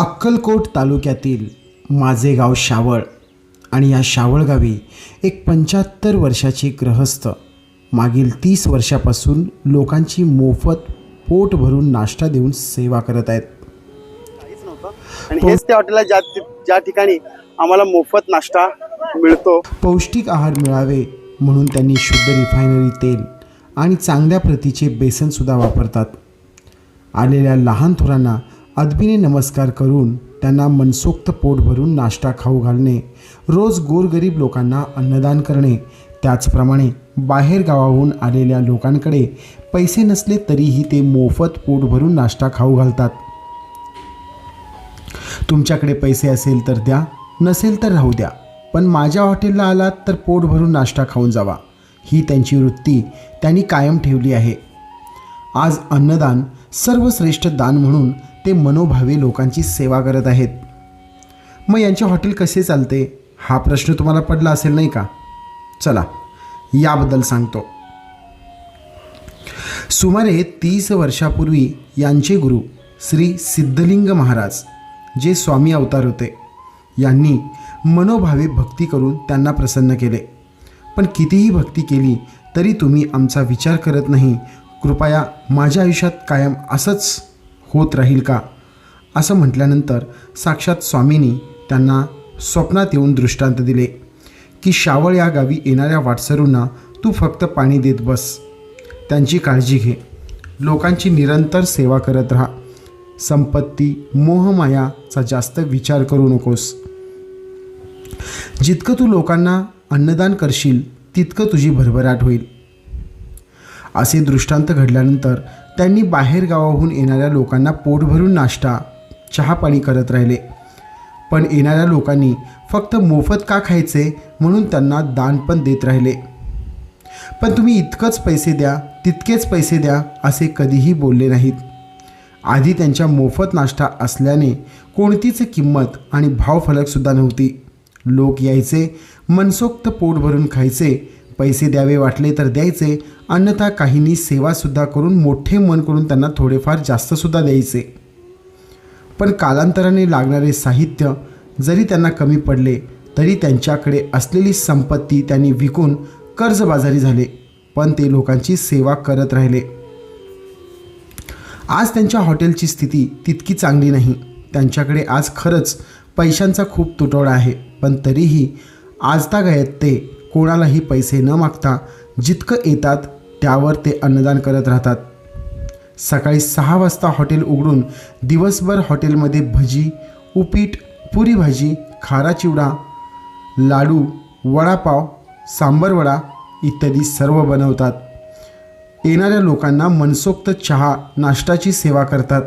अक्कलकोट तालुक्यातील माझे गाव शावळ आणि या शावळ गावी एक पंच्याहत्तर वर्षाचे ग्रहस्थ मागील तीस वर्षापासून लोकांची मोफत पोट भरून नाश्ता देऊन सेवा करत आहेत. आणि हेच त्या हॉटेलला ज्या ज्या ठिकाणी आम्हाला मोफत नाश्ता मिळतो. पौष्टिक आहार मिळावे म्हणून त्यांनी शुद्ध रिफायनरी तेल आणि चांगल्या प्रतीचे बेसनसुद्धा वापरतात. आलेल्या लहान थोरांना अदबीने नमस्कार करून त्यांना मनसोक्त पोट भरून नाश्ता खाऊ घालणे रोज गोरगरीब लोकांना अन्नदान करणे त्याचप्रमाणे बाहेर गावाहून आलेल्या लोकांकडे पैसे नसले तरीही ते मोफत पोट भरून नाश्ता खाऊ घालतात. तुमच्याकडे पैसे असेल तर द्या नसेल तर राहू द्या पण माझ्या हॉटेलला आलात तर पोट भरून नाश्ता खाऊन जावा. ही त्यांची वृत्ती त्यांनी कायम ठेवली आहे. आज अन्नदान सर्वश्रेष्ठ दान म्हणून ते मनोभावी लोकांची सेवा करत आहेत. मग यांचे हॉटेल कसे चालते? हा प्रश्न तुम्हाला पडला असेल नाही का? चला याबद्दल सांगतो. सुमारे तीस वर्षापूर्वी यांचे गुरु श्री सिद्धलिंग महाराज जे स्वामी अवतार होते यांनी मनोभावे भक्ती करून त्यांना प्रसन्न केले. पण कितीही भक्ती केली तरी तुम्ही आमचा विचार करत नाही. कृपया माझ्या आयुष्यात कायम असंच होत राहील का? असं म्हटल्यानंतर साक्षात स्वामींनी त्यांना स्वप्नात येऊन दृष्टांत दिले की शावळ या गावी येणाऱ्या वाटसरूंना तू फक्त पाणी देत बस. त्यांची काळजी घे. लोकांची निरंतर सेवा करत राहा. संपत्ती मोहमायाचा जास्त विचार करू नकोस. जितकं तू लोकांना अन्नदान करशील तितकं तुझी भरभराट होईल. असे दृष्टांत घडल्यानंतर त्यांनी बाहेर गावाहून येणाऱ्या लोकांना पोट भरून नाश्ता चहापाणी करत राहिले. पण येणाऱ्या लोकांनी फक्त मोफत का खायचे म्हणून त्यांना दान पण देत राहिले. पण तुम्ही इतकंच पैसे द्या तितकेच पैसे द्या असे कधीही बोलले नाहीत. आधी त्यांच्या मोफत नाश्ता असल्याने कोणतीच किंमत आणि भावफलकसुद्धा नव्हती. लोक यायचे मनसोक्त पोट भरून खायचे पैसे द्यावे वाटले तर द्यायचे. अन्यथा काहींनी सेवासुद्धा करून मोठे मन करून त्यांना थोडेफार जास्तसुद्धा द्यायचे. पण कालांतराने लागणारे साहित्य जरी त्यांना कमी पडले तरी त्यांच्याकडे असलेली संपत्ती त्यांनी विकून कर्जबाजारी झाले पण ते लोकांची सेवा करत राहिले. आज त्यांच्या हॉटेलची स्थिती तितकी चांगली नाही. त्यांच्याकडे आज खरंच पैशांचा खूप तुटवडा आहे पण तरीही आजतागायत ते कोणालाही पैसे न मागता जितकं येतात त्यावर ते अन्नदान करत राहतात. सकाळी सहा वाजता हॉटेल उघडून दिवसभर हॉटेलमध्ये भजी उपीट पुरी भाजी खारा चिवडा लाडू वडापाव सांबर वडा इत्यादी सर्व बनवतात. येणाऱ्या लोकांना मनसोक्त चहा नाश्ताची सेवा करतात.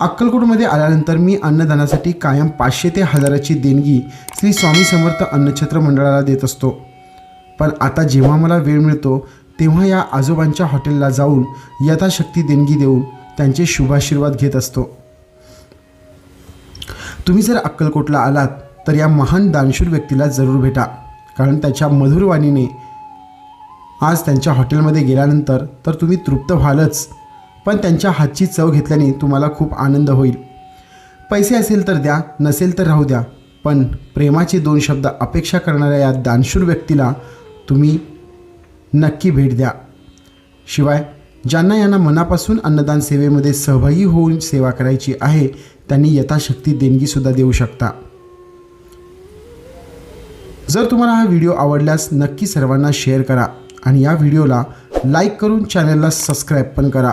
अक्कलकोटमध्ये आल्यानंतर मी अन्नदानासाठी कायम पाचशे ते हजाराची देणगी श्री स्वामी समर्थ अन्नछत्र मंडळाला देत असतो. पण आता जेव्हा मला वेळ मिळतो तेव्हा या आजोबांच्या हॉटेलला जाऊन यथाशक्ती देणगी देऊन त्यांचे शुभाशीर्वाद घेत असतो. तुम्ही जर अक्कलकोटला आलात तर या महान दानशूर व्यक्तीला जरूर भेटा कारण त्याच्या मधुरवाणीने आज त्यांच्या हॉटेलमध्ये गेल्यानंतर तर तुम्ही तृप्त व्हालच. पण त्यांच्या हातची चव घेतल्याने तुम्हाला खूप आनंद होईल. पैसे असेल तर द्या नसेल तर राहू द्या. पण प्रेमाचे दोन शब्द अपेक्षा करणाऱ्या या दानशूर व्यक्तीला तुम्ही नक्की भेट द्या. शिवाय ज्यांना यांना मनापासून अन्नदान सेवेमध्ये सहभागी होऊन सेवा करायची आहे त्यांनी यथाशक्ती देणगीसुद्धा देऊ शकता. जर तुम्हाला हा व्हिडिओ आवडल्यास नक्की सर्वांना शेअर करा आणि या व्हिडिओला लाईक करून चॅनलला सबस्क्राईब पण करा.